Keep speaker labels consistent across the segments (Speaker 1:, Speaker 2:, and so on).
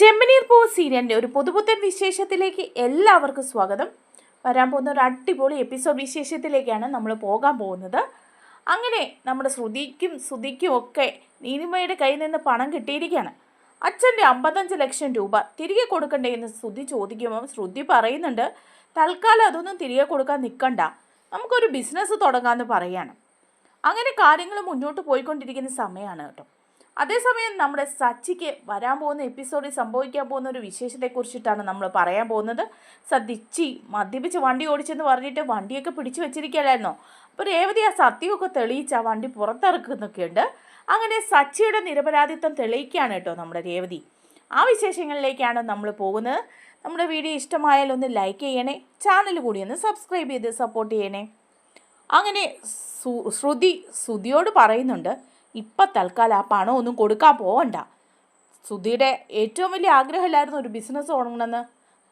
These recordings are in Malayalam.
Speaker 1: ചെമ്പനീർ പൂ സീരിയലിന്റെ ഒരു പുതുപുത്തൻ വിശേഷത്തിലേക്ക് എല്ലാവർക്കും സ്വാഗതം. വരാൻ പോകുന്ന ഒരു അടിപൊളി എപ്പിസോഡ് വിശേഷത്തിലേക്കാണ് നമ്മൾ പോകാൻ പോകുന്നത്. അങ്ങനെ നമ്മുടെ ശ്രുതിക്കും ശ്രുതിക്കും ഒക്കെ നീലിമയുടെ കയ്യിൽ നിന്ന് പണം കിട്ടിയിരിക്കുകയാണ്. അച്ഛന്റെ അമ്പത്തഞ്ച് ലക്ഷം രൂപ തിരികെ കൊടുക്കണ്ടേ എന്ന് ശ്രുതി ചോദിക്കുമ്പോൾ ശ്രുതി പറയുന്നുണ്ട് തൽക്കാലം അതൊന്നും തിരികെ കൊടുക്കാൻ നിൽക്കണ്ട നമുക്കൊരു ബിസിനസ് തുടങ്ങാമെന്ന് പറയാണ്. അങ്ങനെ കാര്യങ്ങൾ മുന്നോട്ട് പോയിക്കൊണ്ടിരിക്കുന്ന സമയമാണ് കേട്ടോ. അതേസമയം നമ്മുടെ സച്ചിക്ക് വരാൻ പോകുന്ന എപ്പിസോഡിൽ സംഭവിക്കാൻ പോകുന്ന ഒരു വിശേഷത്തെക്കുറിച്ചിട്ടാണ് നമ്മൾ പറയാൻ പോകുന്നത്. സദിച്ചി മദ്യപിച്ച് വണ്ടി ഓടിച്ചെന്ന് പറഞ്ഞിട്ട് വണ്ടിയൊക്കെ പിടിച്ചു വെച്ചിരിക്കുകയല്ലായിരുന്നോ അപ്പോൾ രേവതി ആ സത്യമൊക്കെ തെളിയിച്ച് ആ വണ്ടി പുറത്തിറക്കുന്നൊക്കെയുണ്ട് അങ്ങനെ സച്ചിയുടെ നിരപരാധിത്വം തെളിയിക്കുകയാണ് കേട്ടോ നമ്മുടെ രേവതി. ആ വിശേഷങ്ങളിലേക്കാണ് നമ്മൾ പോകുന്നത്. നമ്മുടെ വീഡിയോ ഇഷ്ടമായാൽ ഒന്ന് ലൈക്ക് ചെയ്യണേ ചാനൽ കൂടി ഒന്ന് സബ്സ്ക്രൈബ് ചെയ്ത് സപ്പോർട്ട് ചെയ്യണേ. അങ്ങനെ ശ്രുതി ശ്രുതിയോട് പറയുന്നുണ്ട് ഇപ്പം തൽക്കാലം ആ പണം ഒന്നും കൊടുക്കാൻ പോവണ്ട. സുധിയുടെ ഏറ്റവും വലിയ ആഗ്രഹമില്ലായിരുന്നു ഒരു ബിസിനസ് തുടങ്ങണമെന്ന്.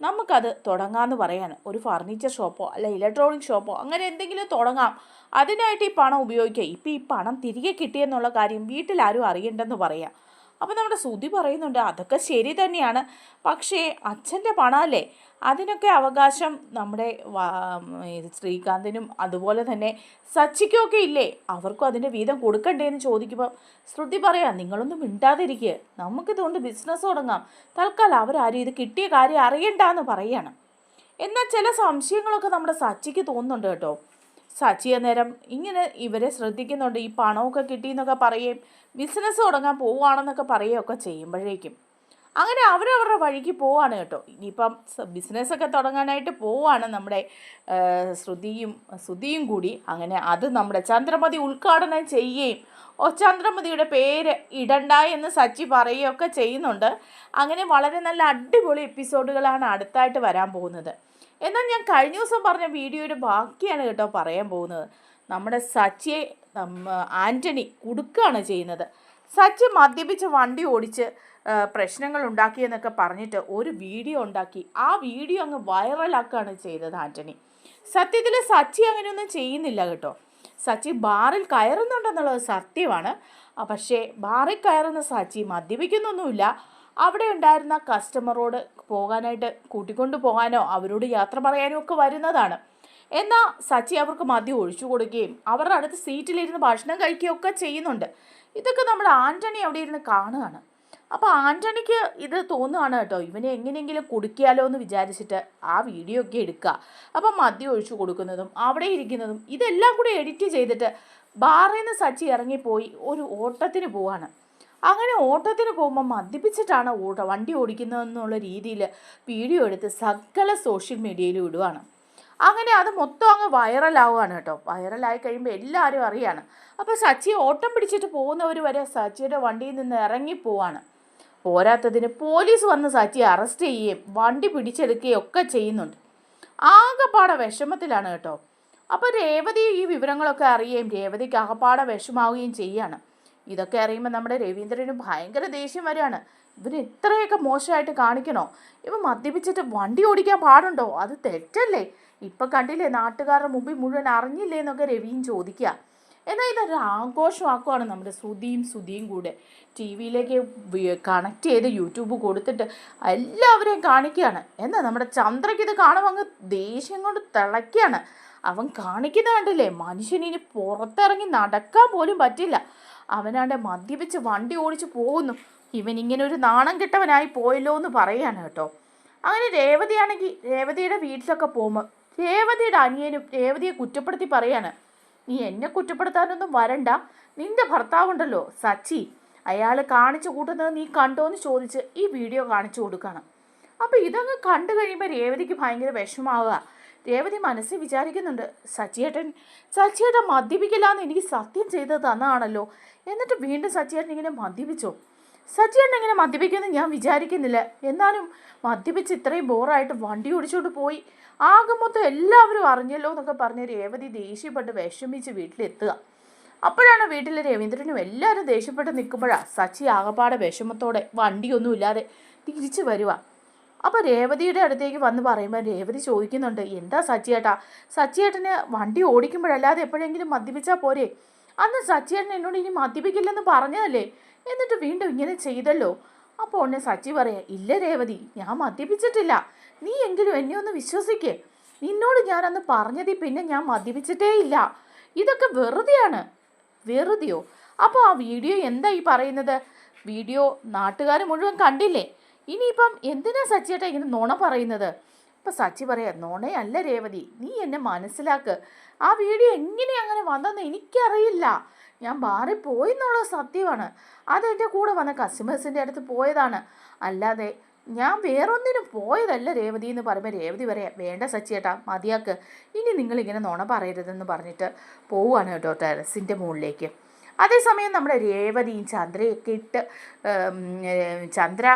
Speaker 1: നമുക്കത് തുടങ്ങാമെന്ന് പറയാണ് ഒരു ഫർണിച്ചർ ഷോപ്പോ അല്ല ഇലക്ട്രോണിക് ഷോപ്പോ അങ്ങനെ എന്തെങ്കിലും തുടങ്ങാം. അതിനായിട്ട് ഈ പണം ഉപയോഗിക്കുക ഇപ്പം ഈ പണം തിരികെ കിട്ടിയെന്നുള്ള കാര്യം വീട്ടിലാരും അറിയണ്ടെന്ന് പറയാം. അപ്പോൾ നമ്മുടെ ശ്രുതി പറയുന്നുണ്ട് അതൊക്കെ ശരി തന്നെയാണ്. പക്ഷേ അച്ഛന്റെ പണമല്ലേ? അതിനൊക്കെ അവകാശം നമ്മുടെ ശ്രീകാന്തിനും അതുപോലെ തന്നെ സച്ചിക്കുമൊക്കെ ഇല്ലേ? അവർക്കും അതിന്റെ വീതം കൊടുക്കണ്ടേ എന്ന് ചോദിക്കുമ്പോൾ ശ്രുതി പറയാം നിങ്ങളൊന്നും മിണ്ടാതിരിക്കുക നമുക്കിതുകൊണ്ട് ബിസിനസ് തുടങ്ങാം. തൽക്കാലം അവരാരും ഇത് കിട്ടിയ കാര്യം അറിയണ്ടെന്ന് പറയാണ്. എന്നാൽ ചില സംശയങ്ങളൊക്കെ നമ്മുടെ സച്ചിക്ക് തോന്നുന്നുണ്ട് കേട്ടോ. സച്ചി നേരം ഇങ്ങനെ ഇവരെ ശ്രദ്ധിക്കുന്നുണ്ട്. ഈ പണമൊക്കെ കിട്ടിയെന്നൊക്കെ പറയുകയും ബിസിനസ് തുടങ്ങാൻ പോവുകയാണെന്നൊക്കെ പറയുകയൊക്കെ ചെയ്യുമ്പോഴേക്കും. അങ്ങനെ അവരവരുടെ വഴിക്ക് പോവാണ് കേട്ടോ. ഇനിയിപ്പം ബിസിനസ്സൊക്കെ തുടങ്ങാനായിട്ട് പോവാണ് നമ്മുടെ ശ്രുതിയും ശ്രുതിയും കൂടി. അങ്ങനെ അത് നമ്മുടെ ചന്ദ്രമതി ഉദ്ഘാടനം ചെയ്യുകയും ഓ ചന്ദ്രമതിയുടെ പേര് ഇടണ്ട എന്ന് സച്ചി പറയുകയൊക്കെ ചെയ്യുന്നുണ്ട്. അങ്ങനെ വളരെ നല്ല അടിപൊളി എപ്പിസോഡുകളാണ് അടുത്തായിട്ട് വരാൻ പോകുന്നത്. എന്നാൽ ഞാൻ കഴിഞ്ഞ ദിവസം പറഞ്ഞ വീഡിയോയുടെ ബാക്കിയാണ് കേട്ടോ പറയാൻ പോകുന്നത്. നമ്മുടെ സച്ചിയെ ആന്റണി കുടുക്കുകയാണ് ചെയ്യുന്നത്. സച്ചി മദ്യപിച്ച് വണ്ടി ഓടിച്ച് പ്രശ്നങ്ങൾ ഉണ്ടാക്കിയെന്നൊക്കെ പറഞ്ഞിട്ട് ഒരു വീഡിയോ ഉണ്ടാക്കി. ആ വീഡിയോ അങ്ങ് വൈറലാക്കുകയാണ് ചെയ്തത് ആന്റണി സത്യത്തിൽ സച്ചി അങ്ങനെയൊന്നും ചെയ്യുന്നില്ല കേട്ടോ. സച്ചി ബാറിൽ കയറുന്നുണ്ടെന്നുള്ളത് സത്യമാണ്. പക്ഷേ ബാറിൽ കയറുന്ന സച്ചി മദ്യപിക്കുന്നൊന്നുമില്ല. അവിടെ ഉണ്ടായിരുന്ന കസ്റ്റമറോട് പോകാനായിട്ട് കൂട്ടിക്കൊണ്ടു പോകാനോ അവരോട് യാത്ര പറയാനോ ഒക്കെ വരുന്നതാണ്. എന്നാൽ സച്ചി അവർക്ക് മദ്യം ഒഴിച്ചു കൊടുക്കുകയും അവരുടെ അടുത്ത് സീറ്റിലിരുന്ന് ഭക്ഷണം കഴിക്കുകയും ഒക്കെ ചെയ്യുന്നുണ്ട്. ഇതൊക്കെ നമ്മുടെ ആന്റണി അവിടെ ഇരുന്ന് കാണുകയാണ്. അപ്പോൾ ആന്റണിക്ക് ഇത് തോന്നുകയാണ് കേട്ടോ ഇവനെ എങ്ങനെയെങ്കിലും കുടുക്കിയാലോ എന്ന് വിചാരിച്ചിട്ട് ആ വീഡിയോ ഒക്കെ എടുക്കുക. അപ്പം മദ്യം ഒഴിച്ചു കൊടുക്കുന്നതും അവിടെ ഇരിക്കുന്നതും ഇതെല്ലാം കൂടി എഡിറ്റ് ചെയ്തിട്ട് ബാറിൽ നിന്ന് സച്ചി ഇറങ്ങിപ്പോയി ഒരു ഓട്ടത്തിന് പോവാണ് അങ്ങനെ ഓട്ടത്തിന് പോകുമ്പോൾ മദ്യപിച്ചിട്ടാണ് ഓട്ട വണ്ടി ഓടിക്കുന്നതെന്നുള്ള രീതിയിൽ വീഡിയോ എടുത്ത് സകല സോഷ്യൽ മീഡിയയിലും ഇടുവാണ്. അങ്ങനെ അത് മൊത്തം അങ്ങ് വൈറലാവുകയാണ് കേട്ടോ. വൈറലായി കഴിയുമ്പോൾ എല്ലാവരും അറിയാണ്. അപ്പോൾ സച്ചി ഓട്ടം പിടിച്ചിട്ട് പോകുന്നവർ വരെ സച്ചിയുടെ വണ്ടിയിൽ നിന്ന് ഇറങ്ങിപ്പോവാണ് പോരാത്തതിന് പോലീസ് വന്ന് സച്ചിയെ അറസ്റ്റ് ചെയ്യുകയും വണ്ടി പിടിച്ചെടുക്കുകയും ഒക്കെ ചെയ്യുന്നുണ്ട്. ആകെപ്പാടെ വിഷമത്തിലാണ് കേട്ടോ. അപ്പോൾ രേവതി ഈ വിവരങ്ങളൊക്കെ അറിയുകയും രേവതിക്ക് അകപ്പാടെ വിഷമാവുകയും ചെയ്യാണ്. ഇതൊക്കെ അറിയുമ്പോൾ നമ്മുടെ രവീന്ദ്രന് ഭയങ്കര ദേഷ്യം വരികയാണ്. ഇവന് ഇത്രയൊക്കെ മോശമായിട്ട് കാണിക്കണോ? ഇവൻ മദ്യപിച്ചിട്ട് വണ്ടി ഓടിക്കാൻ പാടുണ്ടോ? അത് തെറ്റല്ലേ? ഇപ്പം കണ്ടില്ലേ നാട്ടുകാരുടെ മുമ്പിൽ മുഴുവൻ അറിഞ്ഞില്ലേ എന്നൊക്കെ രവിയും ചോദിക്കുക. എന്നാൽ ഇതൊരു ആഘോഷമാക്കുവാണ് നമ്മുടെ ശ്രുതിയും ശ്രുതിയും കൂടെ. ടി വിയിലേക്ക് കണക്ട് ചെയ്ത് യൂട്യൂബ് കൊടുത്തിട്ട് എല്ലാവരെയും കാണിക്കുകയാണ്. എന്നാൽ നമ്മുടെ ചന്ദ്രയ്ക്ക് ഇത് കാണുമ്പോൾ അങ്ങ് ദേഷ്യം കൊണ്ട് തിളയ്ക്കുകയാണ്. അവൻ കാണിക്കുന്ന കണ്ടില്ലേ? മനുഷ്യനിനി പുറത്തിറങ്ങി നടക്കാൻ പോലും പറ്റില്ല. അവനാണ്ട് മദ്യപിച്ച് വണ്ടി ഓടിച്ച് പോകുന്നു. ഇവൻ ഇങ്ങനെ ഒരു നാണം കെട്ടവനായി പോയല്ലോ എന്ന് പറയാണ് കേട്ടോ. അങ്ങനെ രേവതിയാണെങ്കിൽ രേവതിയുടെ വീട്ടിലൊക്കെ പോകുമ്പോൾ രേവതിയുടെ അനിയനും രേവതിയെ കുറ്റപ്പെടുത്തി പറയാണ്. നീ എന്നെ കുറ്റപ്പെടുത്താനൊന്നും വരണ്ട. നിന്റെ ഭർത്താവുണ്ടല്ലോ സച്ചി. അയാൾ കാണിച്ചു കൂട്ടുന്നത് നീ കണ്ടോ എന്ന് ചോദിച്ച് ഈ വീഡിയോ കാണിച്ചു കൊടുക്കണം. അപ്പോൾ ഇതങ്ങ് കണ്ടു കഴിയുമ്പോൾ രേവതിക്ക് ഭയങ്കര വിഷമാവുക. രേവതി മനസ്സിൽ വിചാരിക്കുന്നുണ്ട് സച്ചിയേട്ടൻ സച്ചിയേട്ടൻ മദ്യപിക്കില്ലാന്ന് എനിക്ക് സത്യം ചെയ്ത് തന്നതാണല്ലോ എന്നിട്ട് വീണ്ടും സച്ചിയേട്ടൻ ഇങ്ങനെ മദ്യപിച്ചോ? സച്ചിയേട്ടൻ ഇങ്ങനെ മദ്യപിക്കുമെന്ന് ഞാൻ വിചാരിക്കുന്നില്ല. എന്നാലും മദ്യപിച്ച് ഇത്രയും ബോറായിട്ട് വണ്ടി ഓടിച്ചുകൊണ്ട് പോയി. ആകെ മൊത്തം എല്ലാവരും അറിഞ്ഞല്ലോ എന്നൊക്കെ പറഞ്ഞ് രേവതി ദേഷ്യപ്പെട്ട് വിഷമിച്ച് വീട്ടിലെത്തുക. അപ്പോഴാണ് വീട്ടിലെ രവീന്ദ്രനും എല്ലാവരും ദേഷ്യപ്പെട്ട് നിൽക്കുമ്പോഴാണ് സച്ചി ആകപ്പാടെ വിഷമത്തോടെ വണ്ടിയൊന്നും ഇല്ലാതെ തിരിച്ചു വരുക അപ്പോൾ രേവതിയുടെ അടുത്തേക്ക് വന്ന് പറയുമ്പോൾ രേവതി ചോദിക്കുന്നുണ്ട് എന്താ സച്ചിയേട്ടാ? സച്ചിയേട്ടന് വണ്ടി ഓടിക്കുമ്പോഴല്ലാതെ എപ്പോഴെങ്കിലും മദ്യപിച്ചാൽ പോരെ? അന്ന് സച്ചിയേട്ടൻ എന്നോട് ഇനി മദ്യപിക്കില്ലെന്ന് പറഞ്ഞതല്ലേ? എന്നിട്ട് വീണ്ടും ഇങ്ങനെ ചെയ്തല്ലോ. അപ്പോൾ ഉടനെ സച്ചി പറയാ ഇല്ല രേവതി ഞാൻ മദ്യപിച്ചിട്ടില്ല. നീ എങ്കിലും എന്നെ ഒന്ന് വിശ്വസിക്ക്. നിന്നോട് ഞാനന്ന് പറഞ്ഞതിൽ പിന്നെ ഞാൻ മദ്യപിച്ചിട്ടേ ഇല്ല ഇതൊക്കെ വെറുതെയാണ്. വെറുതെയോ? അപ്പോൾ ആ വീഡിയോ എന്താ ഈ പറയുന്നത്? വീഡിയോ നാട്ടുകാർ മുഴുവൻ കണ്ടില്ലേ? ഇനിയിപ്പം എന്തിനാ സച്ചിയേട്ടാ ഇങ്ങനെ നുണ പറയുന്നത്? ഇപ്പം സച്ചി പറയാ അല്ല രേവതി നീ എന്നെ മനസ്സിലാക്ക്. ആ വീഡിയോ എങ്ങനെ അങ്ങനെ വന്നെന്ന് എനിക്കറിയില്ല. ഞാൻ ബാറിൽ പോയി എന്നുള്ളത് സത്യമാണ് അതെന്റെ കൂടെ വന്ന കസ്റ്റമേഴ്സിന്റെ അടുത്ത് പോയതാണ്. അല്ലാതെ ഞാൻ വേറൊന്നിനും പോയതല്ല രേവതി എന്ന് പറയുമ്പോൾ രേവതി പറയാം വേണ്ട സച്ചിയേട്ടാ മതിയാക്ക്. ഇനി നിങ്ങളിങ്ങനെ നോണ പറയരുതെന്ന് പറഞ്ഞിട്ട് പോവുകയാണ് കേട്ടോ ടെറസിന്റെ മുകളിലേക്ക്. അതേസമയം നമ്മുടെ രേവതിയും ചന്ദ്രയൊക്കെ ഇട്ട് ചന്ദ്ര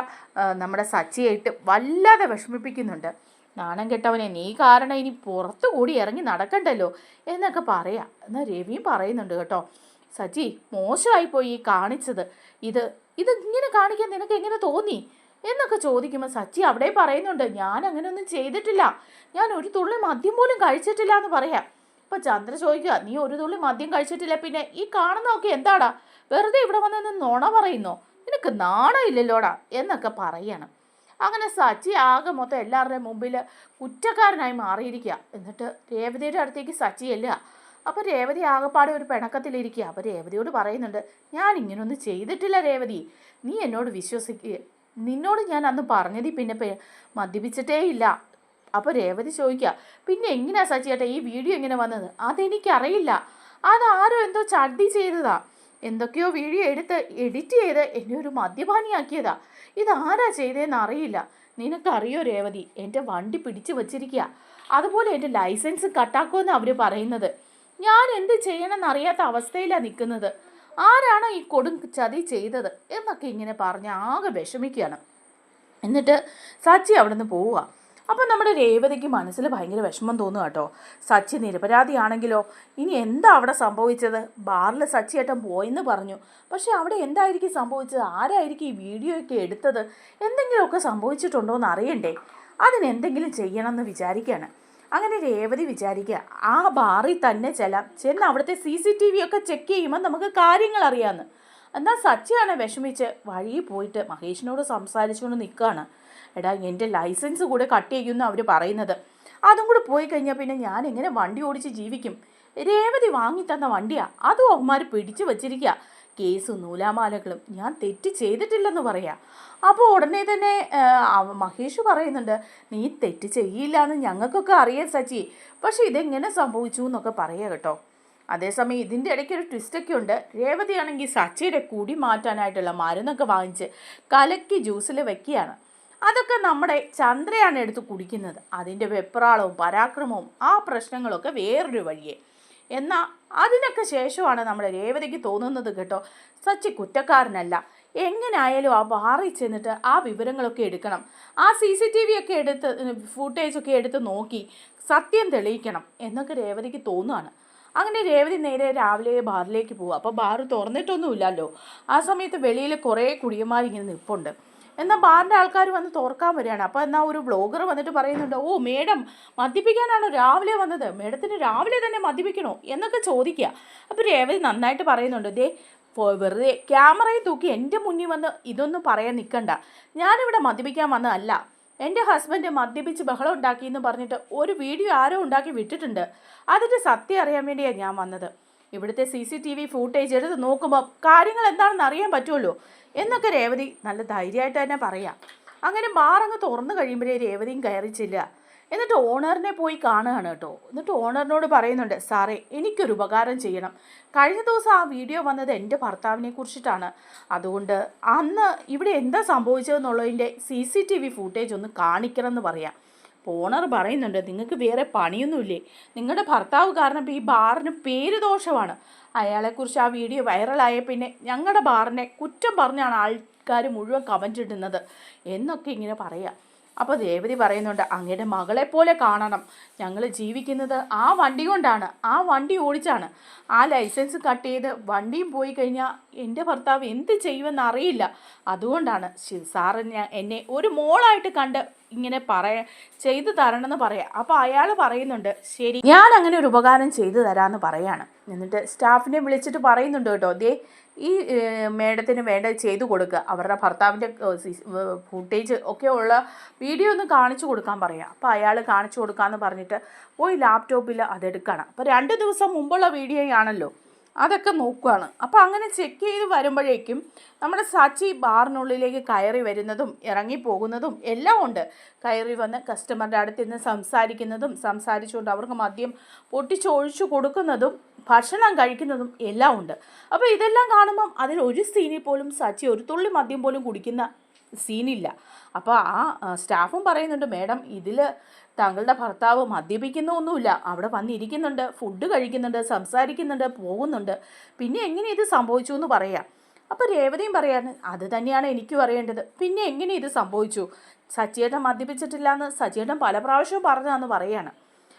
Speaker 1: നമ്മുടെ സച്ചിയെ ഇട്ട് വല്ലാതെ വിഷമിപ്പിക്കുന്നുണ്ട്. നാണം കെട്ടവനെ നീ കാരണം ഇനി പുറത്തു കൂടി ഇറങ്ങി നടക്കണ്ടല്ലോ എന്നൊക്കെ പറയാം. എന്നാൽ രവിയും പറയുന്നുണ്ട് കേട്ടോ. സജി മോശമായിപ്പോയി ഈ കാണിച്ചത്. ഇത് ഇത് ഇങ്ങനെ കാണിക്കാൻ നിനക്ക് എങ്ങനെ തോന്നി? എന്നൊക്കെ ചോദിക്കുമ്പോൾ സച്ചി അവിടെ പറയുന്നുണ്ട് ഞാൻ അങ്ങനെയൊന്നും ചെയ്തിട്ടില്ല. ഞാൻ ഒരു തുള്ളി മദ്യം പോലും കഴിച്ചിട്ടില്ല എന്ന് പറയാം. ഇപ്പൊ ചന്ദ്ര ചോദിക്കുക നീ ഒരു തുള്ളി മദ്യം കഴിച്ചിട്ടില്ല പിന്നെ ഈ കാണുന്നതൊക്കെ എന്താടാ? വെറുതെ ഇവിടെ വന്ന് നുണ പറയുന്നോ? നിനക്ക് നാണമില്ലല്ലോടാ? എന്നൊക്കെ പറയണം. അങ്ങനെ സച്ചി ആകെ മൊത്തം എല്ലാവരുടെയും മുമ്പിൽ കുറ്റക്കാരനായി മാറിയിരിക്കുക എന്നിട്ട് രേവതിയുടെ അടുത്തേക്ക് സച്ചി എല്ലുക അപ്പോൾ രേവതി ആകെപ്പാടെ ഒരു പിണക്കത്തിലിരിക്കുക അപ്പോൾ രേവതിയോട് പറയുന്നുണ്ട് ഞാൻ ഇങ്ങനൊന്നും ചെയ്തിട്ടില്ല രേവതി. നീ എന്നോട് വിശ്വസിക്കുക നിന്നോട് ഞാൻ അന്ന് പറഞ്ഞതി പിന്നെ മദ്യപിച്ചിട്ടേ ഇല്ല. അപ്പോൾ രേവതി ചോദിക്കുക പിന്നെ എങ്ങനെയാ സച്ചിയേട്ടാ ഈ വീഡിയോ എങ്ങനെ വന്നത്? അതെനിക്കറിയില്ല. അതാരോ എന്തോ ചട്ടി ചെയ്തതാ. എന്തൊക്കെയോ വീഡിയോ എടുത്ത് എഡിറ്റ് ചെയ്ത് എന്നെ ഒരു മദ്യപാനിയാക്കിയതാ. ഇതാരാ ചെയ്തതെന്ന് അറിയില്ല. നിനക്കറിയോ രേവതി എന്റെ വണ്ടി പിടിച്ചു വച്ചിരിക്കുക അതുപോലെ എന്റെ ലൈസൻസ് കട്ടാക്കുമെന്ന് അവർ പറയുന്നത്. ഞാൻ എന്ത് ചെയ്യണമെന്ന് അറിയാത്ത അവസ്ഥയിലാണ് നിൽക്കുന്നത്. ആരാണ് ഈ കൊടും ചതി ചെയ്തത് എന്നൊക്കെ ഇങ്ങനെ പറഞ്ഞ് ആകെ വിഷമിക്കുകയാണ്. എന്നിട്ട് സച്ചി അവിടെ നിന്ന് പോവുക. അപ്പം നമ്മുടെ രേവതിക്ക് മനസ്സിൽ ഭയങ്കര വിഷമം തോന്നുക കേട്ടോ. സച്ചി നിരപരാധിയാണെങ്കിലോ? ഇനി എന്താ അവിടെ സംഭവിച്ചത്? ബാറിൽ സച്ചിയേട്ടൻ പോയെന്ന് പറഞ്ഞു. പക്ഷേ അവിടെ എന്തായിരിക്കും സംഭവിച്ചത്? ആരായിരിക്കും ഈ വീഡിയോ ഒക്കെ എടുത്തത്? എന്തെങ്കിലുമൊക്കെ സംഭവിച്ചിട്ടുണ്ടോ എന്ന് അറിയണ്ടേ അതിനെന്തെങ്കിലും ചെയ്യണമെന്ന് വിചാരിക്കുകയാണ്. അങ്ങനെ രേവതി വിചാരിക്കുക ആ ബാറിൽ തന്നെ ചെല്ലാം. ചെന്ന് അവിടുത്തെ സി സി ടി വി ഒക്കെ ചെക്ക് ചെയ്യുമ്പോൾ നമുക്ക് കാര്യങ്ങൾ അറിയാമെന്ന്. എന്നാൽ സച്ചിയാണ് വിഷമിച്ച് വഴിയിൽ പോയിട്ട് മഹേഷിനോട് സംസാരിച്ചുകൊണ്ട് നിൽക്കുകയാണ്. എടാ എന്റെ ലൈസൻസ് കൂടെ കട്ട് ചെയ്യുമെന്ന് അവർ പറയുന്നത്. അതും കൂടെ പോയി കഴിഞ്ഞാൽ പിന്നെ ഞാൻ എങ്ങനെ വണ്ടി ഓടിച്ച് ജീവിക്കും? രേവതി വാങ്ങി തന്ന വണ്ടിയാ. അതും അവന്മാർ പിടിച്ചു വച്ചിരിക്കുക കേസും നൂലാമാലകളും ഞാൻ തെറ്റ് ചെയ്തിട്ടില്ലെന്ന് പറയാം. അപ്പോൾ ഉടനെ തന്നെ മഹേഷ് പറയുന്നുണ്ട് നീ തെറ്റ് ചെയ്യില്ല എന്ന് ഞങ്ങൾക്കൊക്കെ അറിയാം സച്ചി. പക്ഷേ ഇതെങ്ങനെ സംഭവിച്ചു എന്നൊക്കെ പറയുക കേട്ടോ. അതേസമയം ഇതിന്റെ ഇടയ്ക്ക് ഒരു ട്വിസ്റ്റൊക്കെ ഉണ്ട്. രേവതിയാണെങ്കിൽ സച്ചിയുടെ കുടി മാറ്റാനായിട്ടുള്ള മരുന്നൊക്കെ വാങ്ങിച്ച് കലക്കി ജ്യൂസിൽ വെക്കുകയാണ്. അതൊക്കെ നമ്മുടെ ചന്ദ്രയാണ് എടുത്ത് കുടിക്കുന്നത്. അതിന്റെ വെപ്രാളവും പരാക്രമവും ആ പ്രശ്നങ്ങളൊക്കെ വേറൊരു വഴിയെ. എന്നാൽ അതിനൊക്കെ ശേഷമാണ് നമ്മുടെ രേവതിക്ക് തോന്നുന്നത് കേട്ടോ. സച്ചി കുറ്റക്കാരനല്ല. എങ്ങനെയായാലും ആ ബാറിൽ ചെന്നിട്ട് ആ വിവരങ്ങളൊക്കെ എടുക്കണം. ആ സി സി ടി വി ഒക്കെ എടുത്ത് ഫുട്ടേജ് ഒക്കെ എടുത്ത് നോക്കി സത്യം തെളിയിക്കണം എന്നൊക്കെ രേവതിക്ക് തോന്നുകയാണ് അങ്ങനെ രേവതി നേരെ രാവിലെ ബാറിലേക്ക് പോവുക അപ്പോൾ ബാറ് തുറന്നിട്ടൊന്നുമില്ലല്ലോ. ആ സമയത്ത് വെളിയിൽ കുറേ കുടിയന്മാരിങ്ങനെ നിൽപ്പുണ്ട് എന്നാൽ ബാറിന്റെ ആൾക്കാർ വന്ന് തോർക്കാൻ വരികയാണ്. അപ്പോൾ എന്നാൽ ഒരു ബ്ലോഗർ വന്നിട്ട് പറയുന്നുണ്ട് ഓ മേഡം മദ്യപിക്കാനാണോ രാവിലെ വന്നത്? മേഡത്തിന് രാവിലെ തന്നെ മദ്യപിക്കണോ? എന്നൊക്കെ ചോദിക്കുക. അപ്പോൾ രേവതി നന്നായിട്ട് പറയുന്നുണ്ട് ദേ വെറുതെ ക്യാമറയിൽ തൂക്കി എന്റെ മുന്നിൽ വന്ന് ഇതൊന്നും പറയാൻ നിൽക്കണ്ട ഞാനിവിടെ മദ്യപിക്കാൻ വന്നതല്ല. എന്റെ ഹസ്ബൻഡ് മദ്യപിച്ച് ബഹളം ഉണ്ടാക്കി എന്ന് പറഞ്ഞിട്ട് ഒരു വീഡിയോ ആരോ ഉണ്ടാക്കി വിട്ടിട്ടുണ്ട്. അതിന്റെ സത്യം അറിയാൻ വേണ്ടിയാണ് ഞാൻ വന്നത്. ഇവിടുത്തെ C C T V footage എടുത്ത് നോക്കുമ്പോൾ കാര്യങ്ങൾ എന്താണെന്ന് അറിയാൻ പറ്റുമല്ലോ? എന്നൊക്കെ രേവതി നല്ല ധൈര്യമായിട്ട് തന്നെ പറയാം. അങ്ങനെ മാറങ്ങ് തുറന്നു കഴിയുമ്പോഴേ രേവതിയും കയറിച്ചില്ല. എന്നിട്ട് ഓണറിനെ പോയി കാണുകയാണ് കേട്ടോ. എന്നിട്ട് ഓണറിനോട് പറയുന്നുണ്ട് സാറേ എനിക്കൊരു ഉപകാരം ചെയ്യണം. കഴിഞ്ഞ ദിവസം ആ വീഡിയോ വന്നത് എന്റെ ഭർത്താവിനെ കുറിച്ചിട്ടാണ്. അതുകൊണ്ട് അന്ന് ഇവിടെ എന്താ സംഭവിച്ചതെന്നുള്ളതിന്റെ C C T V footage ഒന്ന് കാണിക്കണം എന്ന് പറയാം. ഓണർ പറയുന്നുണ്ട് നിങ്ങൾക്ക് വേറെ പണിയൊന്നുമില്ലേ? നിങ്ങളുടെ ഭർത്താവ് കാരണം ഈ ബാറിന് പേര് ദോഷമാണ് അയാളെക്കുറിച്ച് ആ വീഡിയോ വൈറലായ പിന്നെ ഞങ്ങളുടെ ബാറിനെ കുറ്റം പറഞ്ഞാണ് ആൾക്കാർ മുഴുവൻ കമന്റ് ഇടുന്നത്. എന്നൊക്കെ ഇങ്ങനെ പറയാം. അപ്പോൾ ദേവതി പറയുന്നുണ്ട് അങ്ങയുടെ മകളെ പോലെ കാണണം. ഞങ്ങൾ ജീവിക്കുന്നത് ആ വണ്ടി കൊണ്ടാണ്. ആ വണ്ടി ഓടിച്ചാണ്. ആ ലൈസൻസ് കട്ട് ചെയ്ത് വണ്ടിയും പോയി കഴിഞ്ഞാൽ എന്റെ ഭർത്താവ് എന്ത് ചെയ്യുമെന്ന് അറിയില്ല അതുകൊണ്ടാണ് സാറ് ഞാൻ എന്നെ ഒരു മോളായിട്ട് കണ്ട് ഇങ്ങനെ പറയ ചെയ്തു തരണമെന്ന് പറയാം. അപ്പോൾ അയാൾ പറയുന്നുണ്ട് ശരി ഞാൻ അങ്ങനെ ഒരു ഉപകാരം ചെയ്തു തരാമെന്ന് പറയാണ്. എന്നിട്ട് സ്റ്റാഫിനെ വിളിച്ചിട്ട് പറയുന്നുണ്ട് കേട്ടോ ദേ ഈ മേഡത്തിന് വേണ്ട ചെയ്തു കൊടുക്കുക അവരുടെ ഭർത്താവിന്റെ ഫുട്ടേജ് ഒക്കെ ഉള്ള വീഡിയോ ഒന്ന് കാണിച്ചു കൊടുക്കാൻ പറയാം. അപ്പോൾ അയാൾ കാണിച്ചു കൊടുക്കാമെന്ന് പറഞ്ഞിട്ട് പോയി ലാപ്ടോപ്പിൽ അതെടുക്കണം. അപ്പോൾ രണ്ട് ദിവസം മുമ്പുള്ള വീഡിയോ ആണല്ലോ അതൊക്കെ നോക്കുകയാണ് അപ്പോൾ അങ്ങനെ ചെക്ക് ചെയ്ത് വരുമ്പോഴേക്കും നമ്മുടെ സച്ചി ബാറിനുള്ളിലേക്ക് കയറി വരുന്നതും ഇറങ്ങി പോകുന്നതും എല്ലാം ഉണ്ട്. കയറി വന്ന് കസ്റ്റമറുടെ അടുത്ത് നിന്ന് സംസാരിക്കുന്നതും സംസാരിച്ചുകൊണ്ട് അവർക്ക് മദ്യം പൊട്ടിച്ചൊഴിച്ചു കൊടുക്കുന്നതും ഭക്ഷണം കഴിക്കുന്നതും എല്ലാം ഉണ്ട്. അപ്പോൾ ഇതെല്ലാം കാണുമ്പം അതിൽ ഒരു സീനിൽ പോലും സച്ചി ഒരു തുള്ളി മദ്യം പോലും കുടിക്കുന്ന സീനില്ല അപ്പോൾ ആ, സ്റ്റാഫും പറയുന്നുണ്ട് മേഡം ഇതിൽ താങ്കളുടെ ഭർത്താവ് മദ്യപിക്കുന്നൊന്നുമില്ല. അവിടെ വന്നിരിക്കുന്നുണ്ട്. ഫുഡ് കഴിക്കുന്നുണ്ട് സംസാരിക്കുന്നുണ്ട് പോകുന്നുണ്ട്. പിന്നെ എങ്ങനെ ഇത് സംഭവിച്ചു എന്ന് പറയാം. അപ്പോൾ രേവതിയും പറയാണ് അത് തന്നെയാണ് എനിക്ക് അറിയേണ്ടത്. പിന്നെ എങ്ങനെ ഇത് സംഭവിച്ചു? സച്ചിയേട്ടൻ മദ്യപിച്ചിട്ടില്ല എന്ന് സച്ചിയേട്ടൻ പല പ്രാവശ്യവും പറഞ്ഞതാന്ന് പറയാണ്.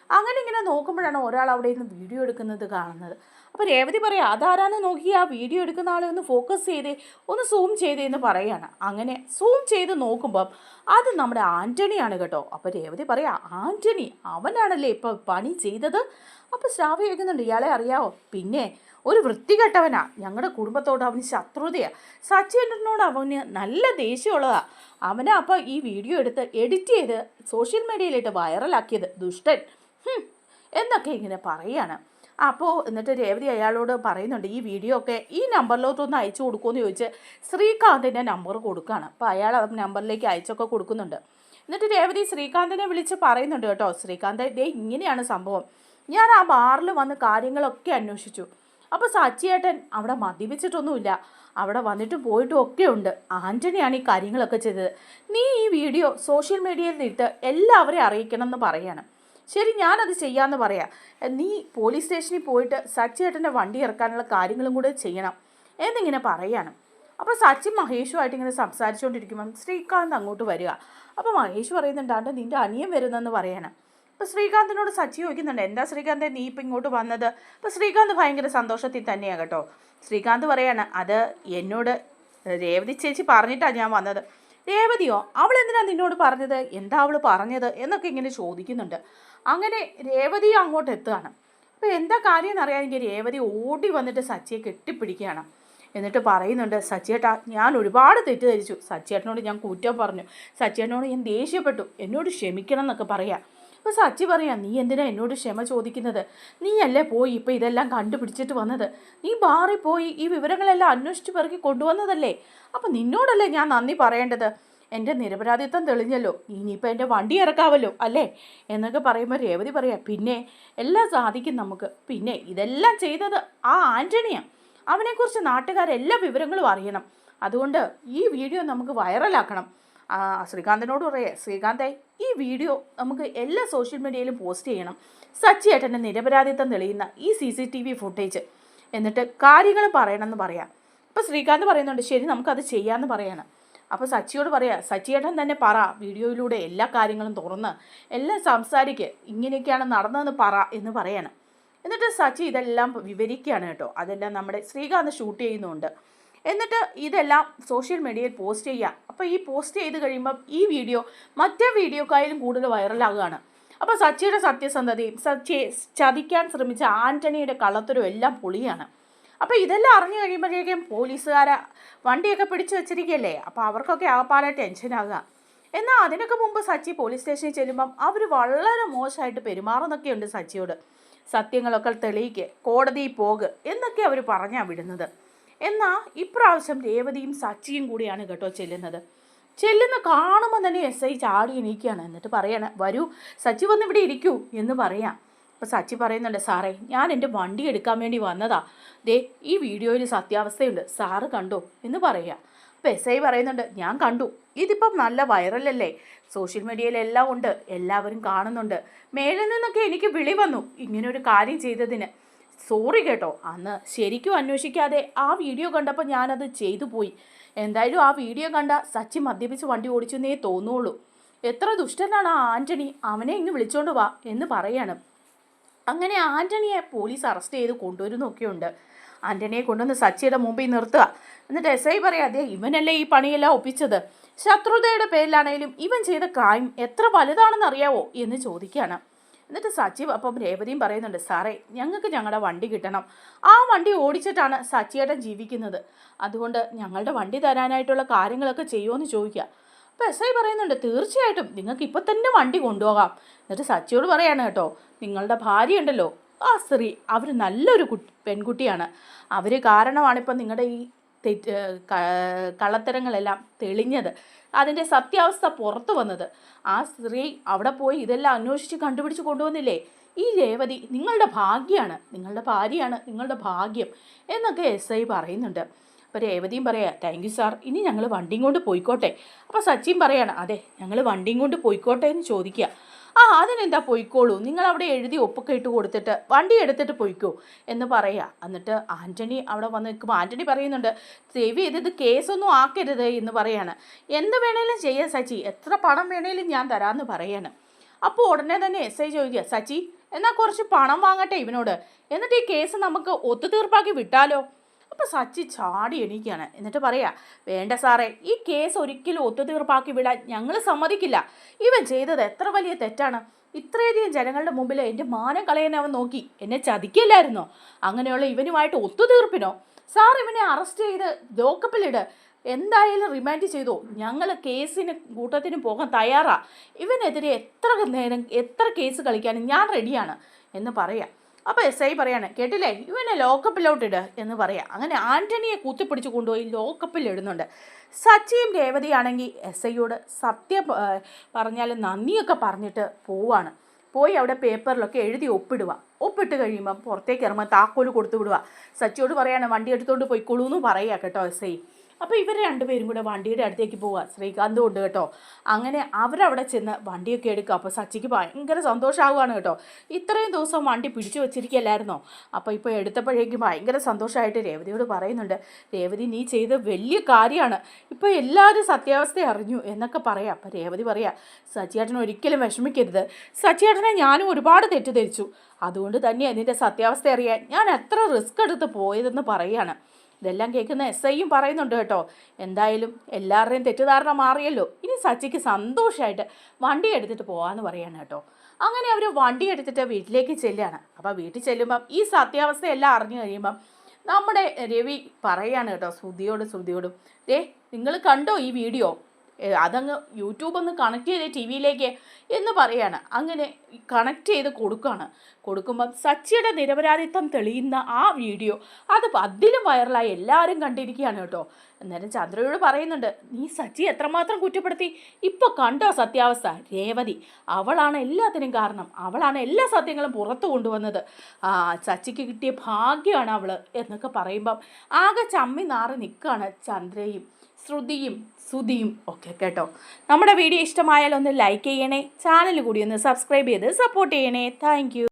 Speaker 1: അങ്ങനെ ഇങ്ങനെ നോക്കുമ്പോഴാണ് ഒരാൾ അവിടെ നിന്ന് വീഡിയോ എടുക്കുന്നത് കാണുന്നത്. അപ്പോൾ രേവതി പറയാം അതാരാന്ന് നോക്കി ആ വീഡിയോ എടുക്കുന്ന ആളെ ഒന്ന് ഫോക്കസ് ചെയ്തേ ഒന്ന് സൂം ചെയ്തേ എന്ന് പറയാണ്. അങ്ങനെ സൂം ചെയ്ത് നോക്കുമ്പം അത് നമ്മുടെ ആന്റണിയാണ് കേട്ടോ. അപ്പോൾ രേവതി പറയാം ആന്റണി അവനാണല്ലേ ഇപ്പോൾ പണി ചെയ്തത്? അപ്പോൾ ശ്രാവ് ചോദിക്കുന്നുണ്ട് ഇയാളെ അറിയാവോ? പിന്നെ ഒരു വൃത്തികെട്ടവനാ. ഞങ്ങളുടെ കുടുംബത്തോട് അവന് ശത്രുതയാണ് സച്ചിനോട് അവന് നല്ല ദേഷ്യമുള്ളതാ. അവനെ അപ്പോൾ ഈ വീഡിയോ എടുത്ത് എഡിറ്റ് ചെയ്ത് സോഷ്യൽ മീഡിയയിലിട്ട് വൈറലാക്കിയത് ദുഷ്ടൻ. എന്നൊക്കെ ഇങ്ങനെ പറയാണ്. അപ്പോൾ എന്നിട്ട് രേവതി അയാളോട് പറയുന്നുണ്ട് ഈ വീഡിയോ ഒക്കെ ഈ നമ്പറിലോട്ടൊന്ന് അയച്ചു കൊടുക്കുമെന്ന് ചോദിച്ച് ശ്രീകാന്തിന്റെ നമ്പർ കൊടുക്കുകയാണ്. അപ്പോൾ അയാൾ ആ നമ്പറിലേക്ക് അയച്ചൊക്കെ കൊടുക്കുന്നുണ്ട്. എന്നിട്ട് രേവതി ശ്രീകാന്തിനെ വിളിച്ച് പറയുന്നുണ്ട് കേട്ടോ ശ്രീകാന്ത് ദേ ഇങ്ങനെയാണ് സംഭവം. ഞാൻ ആ ബാറിൽ വന്ന് കാര്യങ്ങളൊക്കെ അന്വേഷിച്ചു. അപ്പോൾ സച്ചിയേട്ടൻ അവിടെ മദ്യപിച്ചിട്ടൊന്നുമില്ല. അവിടെ വന്നിട്ട് പോയിട്ടും ഒക്കെ ഉണ്ട്. ആന്റണിയാണ് ഈ കാര്യങ്ങളൊക്കെ ചെയ്തത്. നീ ഈ വീഡിയോ സോഷ്യൽ മീഡിയയിൽ നിന്നിട്ട് എല്ലാവരെയും അറിയിക്കണം എന്ന് പറയാണ്. ശരി ഞാനത് ചെയ്യാമെന്ന് പറയാം. നീ പോലീസ് സ്റ്റേഷനിൽ പോയിട്ട് സച്ചിയേട്ടന്റെ വണ്ടി ഇറക്കാനുള്ള കാര്യങ്ങളും കൂടെ ചെയ്യണം. എന്നിങ്ങനെ പറയാണ്. അപ്പോൾ സച്ചി മഹേഷുമായിട്ട് ഇങ്ങനെ സംസാരിച്ചുകൊണ്ടിരിക്കുമ്പം ശ്രീകാന്ത് അങ്ങോട്ട് വരിക. അപ്പോൾ മഹേഷ് പറയുന്നുണ്ടാണ്ട് നിന്റെ അനിയൻ വരുന്നെന്ന് പറയാണ്. അപ്പോൾ ശ്രീകാന്തിനോട് സച്ചി ചോദിക്കുന്നുണ്ട് എന്താ ശ്രീകാന്തെ നീ ഇപ്പം ഇങ്ങോട്ട് വന്നത്? അപ്പോൾ ശ്രീകാന്ത് ഭയങ്കര സന്തോഷത്തിൽ തന്നെയാണ് കേട്ടോ. ശ്രീകാന്ത് പറയാണ് അത് എന്നോട് രേവതി ചേച്ചി പറഞ്ഞിട്ടാണ് ഞാൻ വന്നത്. രേവതിയോ? അവൾ എന്തിനാണ് നിന്നോട് പറഞ്ഞത്? എന്താ അവൾ പറഞ്ഞത്? എന്നൊക്കെ ഇങ്ങനെ ചോദിക്കുന്നുണ്ട്. അങ്ങനെ രേവതി അങ്ങോട്ട് എത്തുകയാണ് അപ്പോൾ എന്താ കാര്യം എന്നറിയാമെങ്കിൽ രേവതി ഓടി വന്നിട്ട് സച്ചിയെ കെട്ടിപ്പിടിക്കുകയാണ്. എന്നിട്ട് പറയുന്നുണ്ട് സച്ചിയേട്ടാ ഞാൻ ഒരുപാട് തെറ്റിദ്ധരിച്ചു. സച്ചിയേട്ടനോട് ഞാൻ കുറ്റം പറഞ്ഞു. സച്ചിയേട്ടനോട് ഞാൻ ദേഷ്യപ്പെട്ടു. എന്നോട് ക്ഷമിക്കണം എന്നൊക്കെ പറയാം. അപ്പോൾ സച്ചി പറയാം നീ എന്തിനാ എന്നോട് ക്ഷമ ചോദിക്കുന്നത്? നീയല്ലേ പോയി ഇപ്പോൾ ഇതെല്ലാം കണ്ടുപിടിച്ചിട്ട് വന്നത്? നീ ബാറിൽ പോയി ഈ വിവരങ്ങളെല്ലാം അന്വേഷിച്ച് പിറക്കി കൊണ്ടുവന്നതല്ലേ? അപ്പോൾ നിന്നോടല്ലേ ഞാൻ നന്ദി പറയേണ്ടത്? എന്റെ നിരപരാധിത്വം തെളിഞ്ഞല്ലോ. ഇനിയിപ്പോൾ എന്റെ വണ്ടി ഇറക്കാവല്ലോ അല്ലേ? എന്നൊക്കെ പറയുമ്പോൾ രേവതി പറയാം പിന്നെ എല്ലാം സാധിക്കും നമുക്ക്. പിന്നെ ഇതെല്ലാം ചെയ്തത് ആ ആന്റണിയാണ് അവനെക്കുറിച്ച് നാട്ടുകാരെല്ലാ വിവരങ്ങളും അറിയണം. അതുകൊണ്ട് ഈ വീഡിയോ നമുക്ക് വൈറലാക്കണം. ശ്രീകാന്തിനോട് പറയേ ശ്രീകാന്തേ ഈ വീഡിയോ നമുക്ക് എല്ലാ സോഷ്യൽ മീഡിയയിലും പോസ്റ്റ് ചെയ്യണം. സച്ചി ഏട്ടന്റെ നിരപരാധിത്വം തെളിയുന്ന ഈ C C T V footage. എന്നിട്ട് കാര്യങ്ങൾ പറയണമെന്ന് പറയാം. അപ്പോൾ ശ്രീകാന്ത് പറയുന്നുണ്ട് ശരി നമുക്കത് ചെയ്യാമെന്ന് പറയാണ്. അപ്പോൾ സച്ചിയോട് പറയാം സച്ചിയേട്ടൻ തന്നെ പറ വീഡിയോയിലൂടെ എല്ലാ കാര്യങ്ങളും തുറന്ന് എല്ലാം സംസാരിക്കുക ഇങ്ങനെയൊക്കെയാണ് നടന്നതെന്ന് പറ എന്ന് പറയാണ്. എന്നിട്ട് സച്ചി ഇതെല്ലാം വിവരിക്കുകയാണ് കേട്ടോ. അതെല്ലാം നമ്മുടെ ശ്രീകാന്ത് ഷൂട്ട് ചെയ്യുന്നുണ്ട്. എന്നിട്ട് ഇതെല്ലാം സോഷ്യൽ മീഡിയയിൽ പോസ്റ്റ് ചെയ്യുക അപ്പോൾ ഈ പോസ്റ്റ് ചെയ്ത് കഴിയുമ്പം ഈ വീഡിയോ മറ്റേ വീഡിയോക്കായാലും കൂടുതൽ വൈറലാകുകയാണ്. അപ്പോൾ സച്ചിയുടെ സത്യസന്ധതയും സച്ചിയെ ചതിക്കാൻ ശ്രമിച്ച ആന്റണിയുടെ കള്ളത്തരവും എല്ലാം പൊളിയാണ്. അപ്പോൾ ഇതെല്ലാം അറിഞ്ഞു കഴിയുമ്പോഴേക്കും പോലീസുകാരെ വണ്ടിയൊക്കെ പിടിച്ചു വെച്ചിരിക്കുകയല്ലേ? അപ്പോൾ അവർക്കൊക്കെ ആകപ്പാടെ ടെൻഷനാകുക. എന്നാൽ അതിനൊക്കെ മുമ്പ് സച്ചി പോലീസ് സ്റ്റേഷനിൽ ചെല്ലുമ്പം അവർ വളരെ മോശമായിട്ട് പെരുമാറുന്നൊക്കെയുണ്ട് സച്ചിയോട്. സത്യങ്ങളൊക്കെ തെളിയിക്ക് കോടതിയിൽ പോക് എന്നൊക്കെ അവർ പറഞ്ഞാണ് വിടുന്നത്. എന്നാൽ ഇപ്രാവശ്യം രേവതിയും സച്ചിയും കൂടിയാണ് കേട്ടോ ചെല്ലുന്നത്. ചെല്ലുന്ന കാണുമ്പോൾ തന്നെ എസ് ഐ ചാടി എണീക്കുകയാണ്. എന്നിട്ട് പറയാണ് വരൂ സച്ചി വന്ന് ഇവിടെ ഇരിക്കൂ എന്ന് പറയാം. അപ്പോൾ സച്ചി പറയുന്നുണ്ട് സാറേ ഞാൻ എന്റെ വണ്ടി എടുക്കാൻ വേണ്ടി വന്നതാ. ദേ ഈ വീഡിയോയിൽ സത്യാവസ്ഥയുണ്ട്. സാറ് കണ്ടോ? എന്ന് പറയുക. അപ്പോൾ എസ് ഐ പറയുന്നുണ്ട് ഞാൻ കണ്ടു. ഇതിപ്പം നല്ല വൈറലല്ലേ? സോഷ്യൽ മീഡിയയിലെല്ലാം ഉണ്ട്. എല്ലാവരും കാണുന്നുണ്ട്. മേളിൽ നിന്നൊക്കെ എനിക്ക് വിളി വന്നു ഇങ്ങനൊരു കാര്യം ചെയ്തതിന്. സോറി കേട്ടോ. അന്ന് ശരിക്കും അന്വേഷിക്കാതെ ആ വീഡിയോ കണ്ടപ്പോൾ ഞാനത് ചെയ്തു പോയി. എന്തായാലും ആ വീഡിയോ കണ്ട സച്ചി മദ്യപിച്ച് വണ്ടി ഓടിച്ചെന്നേ തോന്നുള്ളൂ. എത്ര ദുഷ്ടനാണ് ആ ആന്റണി അവനെ ഇങ്ങ് വിളിച്ചോണ്ട് വാ എന്ന് പറയാണ്. അങ്ങനെ ആന്റണിയെ പോലീസ് അറസ്റ്റ് ചെയ്ത് കൊണ്ടുവരുന്നൊക്കെയുണ്ട്. ആന്റണിയെ കൊണ്ടുവന്ന് സച്ചിയുടെ മുമ്പിൽ നിർത്തുക. എന്നിട്ട് എസ് ഐ പറയാം അതെ ഇവനല്ലേ ഈ പണിയെല്ലാം ഒപ്പിച്ചത്? ശത്രുതയുടെ പേരിലാണെങ്കിലും ഇവൻ ചെയ്ത ക്രൈം എത്ര വലുതാണെന്ന് അറിയാവോ എന്ന് ചോദിക്കുകയാണ് എന്നിട്ട് സച്ചി അപ്പം രേവതിയും പറയുന്നുണ്ട് സാറേ ഞങ്ങൾക്ക് ഞങ്ങളുടെ വണ്ടി കിട്ടണം. ആ വണ്ടി ഓടിച്ചിട്ടാണ് സച്ചിയേട്ടൻ ജീവിക്കുന്നത്. അതുകൊണ്ട് ഞങ്ങളുടെ വണ്ടി തരാനായിട്ടുള്ള കാര്യങ്ങളൊക്കെ ചെയ്യുമോ എന്ന് ചോദിക്കുക അപ്പോൾ എസ് ഐ പറയുന്നുണ്ട് തീർച്ചയായിട്ടും നിങ്ങൾക്ക് ഇപ്പോൾ തന്നെ വണ്ടി കൊണ്ടുപോകാം. എന്നിട്ട് സച്ചിയോട് പറയാണ് കേട്ടോ നിങ്ങളുടെ ഭാര്യ ഉണ്ടല്ലോ ആ സ്ത്രീ അവർ നല്ലൊരു കുട്ടി പെൺകുട്ടിയാണ്. അവർ കാരണമാണിപ്പോൾ നിങ്ങളുടെ ഈ തെറ്റ് കള്ളത്തരങ്ങളെല്ലാം തെളിഞ്ഞത്. അതിന്റെ സത്യാവസ്ഥ പുറത്തു വന്നത്. ആ സ്ത്രീ അവിടെ പോയി ഇതെല്ലാം അന്വേഷിച്ച് കണ്ടുപിടിച്ച് കൊണ്ടുവന്നില്ലേ? ഈ രേവതി നിങ്ങളുടെ ഭാഗ്യമാണ് നിങ്ങളുടെ ഭാര്യയാണ് നിങ്ങളുടെ ഭാഗ്യം എന്നൊക്കെ എസ് ഐ പറയുന്നുണ്ട്. അപ്പോൾ രേവതിയും പറയാ താങ്ക് യു സാർ ഇനി ഞങ്ങൾ വണ്ടിയും കൊണ്ട് പോയിക്കോട്ടെ. അപ്പോൾ സച്ചിൻ പറയാണ് അതെ ഞങ്ങൾ വണ്ടിയും കൊണ്ട് പോയിക്കോട്ടെ എന്ന് ചോദിക്കുക ആ അതിനെന്താ പോയിക്കോളൂ? നിങ്ങൾ അവിടെ എഴുതി ഒപ്പൊക്കെ ഇട്ട് കൊടുത്തിട്ട് വണ്ടി എടുത്തിട്ട് പോയിക്കോ. എന്ന് പറയാ. എന്നിട്ട് ആന്റണി അവിടെ വന്ന് നിൽക്കുമ്പോൾ ആന്റണി പറയുന്നുണ്ട് സേവ് ചെയ്തത് കേസൊന്നും ആക്കരുത് എന്ന് പറയാണ്. എന്ത് വേണേലും ചെയ്യാം സച്ചി. എത്ര പണം വേണേലും ഞാൻ തരാമെന്ന് പറയാണ്. അപ്പോൾ ഉടനെ തന്നെ എസ് ഐ ചോദിക്കുക സച്ചി എന്നാൽ കുറച്ച് പണം വാങ്ങട്ടെ ഇവനോട്. എന്നിട്ട് ഈ കേസ് നമുക്ക് ഒത്തുതീർപ്പാക്കി വിട്ടാലോ? അപ്പോൾ സച്ചി ചാടി എണീക്കുകയാണ്. എന്നിട്ട് പറയാ വേണ്ട സാറേ ഈ കേസ് ഒരിക്കലും ഒത്തുതീർപ്പാക്കി വിടാൻ ഞങ്ങൾ സമ്മതിക്കില്ല. ഇവൻ ചെയ്തത് എത്ര വലിയ തെറ്റാണ്. ഇത്രയധികം ജനങ്ങളുടെ മുമ്പിൽ എന്റെ മാനം കളയാൻ അവൻ നോക്കി. എന്നെ ചതിക്കില്ലായിരുന്നോ? അങ്ങനെയുള്ള ഇവനുമായിട്ട് ഒത്തുതീർപ്പിനോ? സാർ ഇവനെ അറസ്റ്റ് ചെയ്ത് ലോക്കപ്പിലിട്. എന്തായാലും റിമാൻഡ് ചെയ്തോ. ഞങ്ങൾ കേസിന് കൂട്ടത്തിന് പോകാൻ തയ്യാറാണ് ഇവനെതിരെ എത്ര നേരം എത്ര കേസ് കളിക്കാനും ഞാൻ റെഡിയാണ്. എന്ന് പറയാം. അപ്പോൾ എസ് ഐ പറയാണ് കേട്ടില്ലേ? ഇവനെ ലോക്കപ്പിലോട്ട് ഇട് എന്ന് പറയാം. അങ്ങനെ ആന്റണിയെ കുത്തിപ്പിടിച്ച് കൊണ്ടുപോയി ലോക്കപ്പിൽ ഇടുന്നുണ്ട്. സച്ചിയും രേവതിയാണെങ്കിൽ എസ് ഐയോട് സത്യം പറഞ്ഞാൽ നന്ദിയൊക്കെ പറഞ്ഞിട്ട് പോവാണ്. പോയി അവിടെ പേപ്പറിലൊക്കെ എഴുതി ഒപ്പിടുക ഒപ്പിട്ട് കഴിയുമ്പം പുറത്തേക്ക് ഇറങ്ങുമ്പോൾ താക്കോൽ കൊടുത്തു വിടുക സച്ചിയോട് പറയാണ് വണ്ടി എടുത്തുകൊണ്ട് പോയിക്കോളൂ എന്ന് പറയുക കേട്ടോ എസ് ഐ അപ്പോൾ ഇവർ രണ്ടുപേരും കൂടെ വണ്ടിയുടെ അടുത്തേക്ക് പോവുക ശ്രീകാന്ത് ഉണ്ട് കേട്ടോ. അങ്ങനെ അവരവിടെ ചെന്ന് വണ്ടിയൊക്കെ എടുക്കുക അപ്പോൾ സച്ചിക്ക് ഭയങ്കര സന്തോഷമാവുകയാണ് കേട്ടോ. ഇത്രയും ദിവസം വണ്ടി പിടിച്ചു വെച്ചിരിക്കുകയല്ലായിരുന്നോ? അപ്പോൾ ഇപ്പോൾ എടുത്തപ്പോഴേക്കും ഭയങ്കര സന്തോഷമായിട്ട് രേവതിയോട് പറയുന്നുണ്ട് രേവതി നീ ചെയ്ത വലിയ കാര്യമാണ്. ഇപ്പോൾ എല്ലാവരും സത്യാവസ്ഥ അറിഞ്ഞു എന്നൊക്കെ പറയാം. അപ്പോൾ രേവതി പറയാം സച്ചിയേട്ടൻ ഒരിക്കലും വിഷമിക്കരുത്. സച്ചിയേട്ടനെ ഞാനും ഒരുപാട് തെറ്റിദ്ധരിച്ചു. അതുകൊണ്ട് തന്നെ അതിന്റെ സത്യാവസ്ഥ അറിയാൻ ഞാൻ എത്ര റിസ്ക് എടുത്ത് പോയതെന്ന് പറയാണ് ഇതെല്ലാം കേൾക്കുന്ന എസ് ഐയും പറയുന്നുണ്ട് കേട്ടോ. എന്തായാലും എല്ലാവരുടെയും തെറ്റിദ്ധാരണ മാറിയല്ലോ. ഇനി സച്ചിക്ക് സന്തോഷമായിട്ട് വണ്ടി എടുത്തിട്ട് പോകാമെന്ന് പറയാണ് കേട്ടോ. അങ്ങനെ അവർ വണ്ടി എടുത്തിട്ട് വീട്ടിലേക്ക് ചെല്ലുകയാണ്. അപ്പോൾ വീട്ടിൽ ചെല്ലുമ്പം ഈ സത്യാവസ്ഥയെല്ലാം അറിഞ്ഞു കഴിയുമ്പം നമ്മുടെ രവി പറയാണ് കേട്ടോ ശ്രുതിയോട് ശ്രുതിയോടും ദേ നിങ്ങൾ കണ്ടോ ഈ വീഡിയോ? അതങ്ങ് യൂട്യൂബ് ഒന്ന് കണക്ട് ചെയ്തേ ടി വിയിലേക്ക് എന്ന് പറയാണ്. അങ്ങനെ കണക്ട് ചെയ്ത് കൊടുക്കുകയാണ് കൊടുക്കുമ്പം സച്ചിയുടെ നിരപരാധിത്വം തെളിയുന്ന ആ വീഡിയോ അത് അതിലും വൈറലായി എല്ലാവരും കണ്ടിരിക്കുകയാണ് കേട്ടോ. അന്നേരം ചന്ദ്രയോട് പറയുന്നുണ്ട് നീ സച്ചി എത്രമാത്രം കുറ്റപ്പെടുത്തി? ഇപ്പോൾ കണ്ടോ സത്യാവസ്ഥ? രേവതി അവളാണ് എല്ലാത്തിനും കാരണം. അവളാണ് എല്ലാ സത്യങ്ങളും പുറത്തു കൊണ്ടുവന്നത്. ആ സച്ചിക്ക് കിട്ടിയ ഭാഗ്യമാണ് അവൾ എന്നൊക്കെ പറയുമ്പം ആകെ ചമ്മി നാറി നിൽക്കുകയാണ് ചന്ദ്രയും. ശ്രുതിയും സുതിയും ഒക്കെ കേട്ടോ. നമ്മുടെ വീഡിയോ ഇഷ്ടമായാൽ ഒന്ന് ലൈക്ക് ചെയ്യണേ ചാനൽ കൂടി ഒന്ന് സബ്സ്ക്രൈബ് ചെയ്ത് സപ്പോർട്ട് ചെയ്യണേ. താങ്ക്